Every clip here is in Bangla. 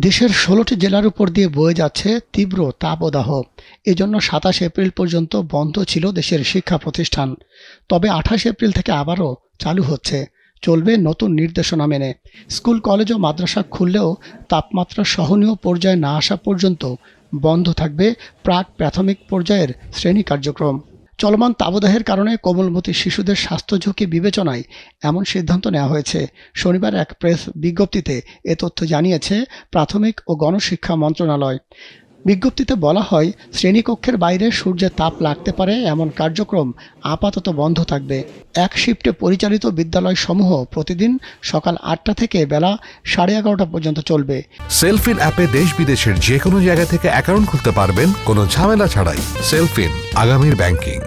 দেশের ষোলোটি জেলার উপর দিয়ে বয়ে যাচ্ছে তীব্র তাপদাহ। এজন্য সাতাশ এপ্রিল পর্যন্ত বন্ধ ছিল দেশের শিক্ষা প্রতিষ্ঠান। তবে আঠাশ এপ্রিল থেকে আবারও চালু হচ্ছে। চলবে নতুন নির্দেশনা মেনে। স্কুল, কলেজ ও মাদ্রাসা খুললেও তাপমাত্রা সহনীয় পর্যায়ে না আসা পর্যন্ত বন্ধ থাকবে প্রাক প্রাথমিক পর্যায়ের শ্রেণি কার্যক্রম। চলমান তাবদাহের কারণে কোমলমতি শিশুদের স্বাস্থ্য ঝুঁকি বিবেচনায় এমন সিদ্ধান্ত নেওয়া হয়েছে। শনিবার এক প্রেস বিজ্ঞপ্তিতে এ তথ্য জানিয়েছে প্রাথমিক ও গণশিক্ষা মন্ত্রণালয়। বিজ্ঞপ্তিতে বলা হয় শ্রেণীকক্ষের বাইরে সূর্যের তাপ লাগতে পারে এমন কার্যক্রম আপাতত বন্ধ থাকবে। এক শিফটে পরিচালিত বিদ্যালয়সমূহ প্রতিদিন সকাল আটটা থেকে বেলা সাড়ে এগারোটা পর্যন্ত চলবে। সেলফিন অ্যাপে দেশ বিদেশের যে কোনো জায়গা থেকে অ্যাকাউন্ট খুলতে পারবেন কোনো ঝামেলা ছাড়াই। সেলফিন আগামীর ব্যাংকিং।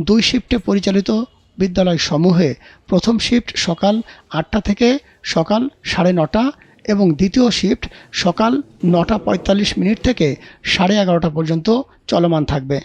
দুই শিফটে পরিচালিত বিদ্যালয় সমূহে প্রথম শিফট সকাল আটটা থেকে সকাল সাড়ে নটা এবং দ্বিতীয় শিফট সকাল নটা পঁয়তাল্লিশ মিনিট থেকে সাড়ে এগারোটা পর্যন্ত চলমান থাকবে।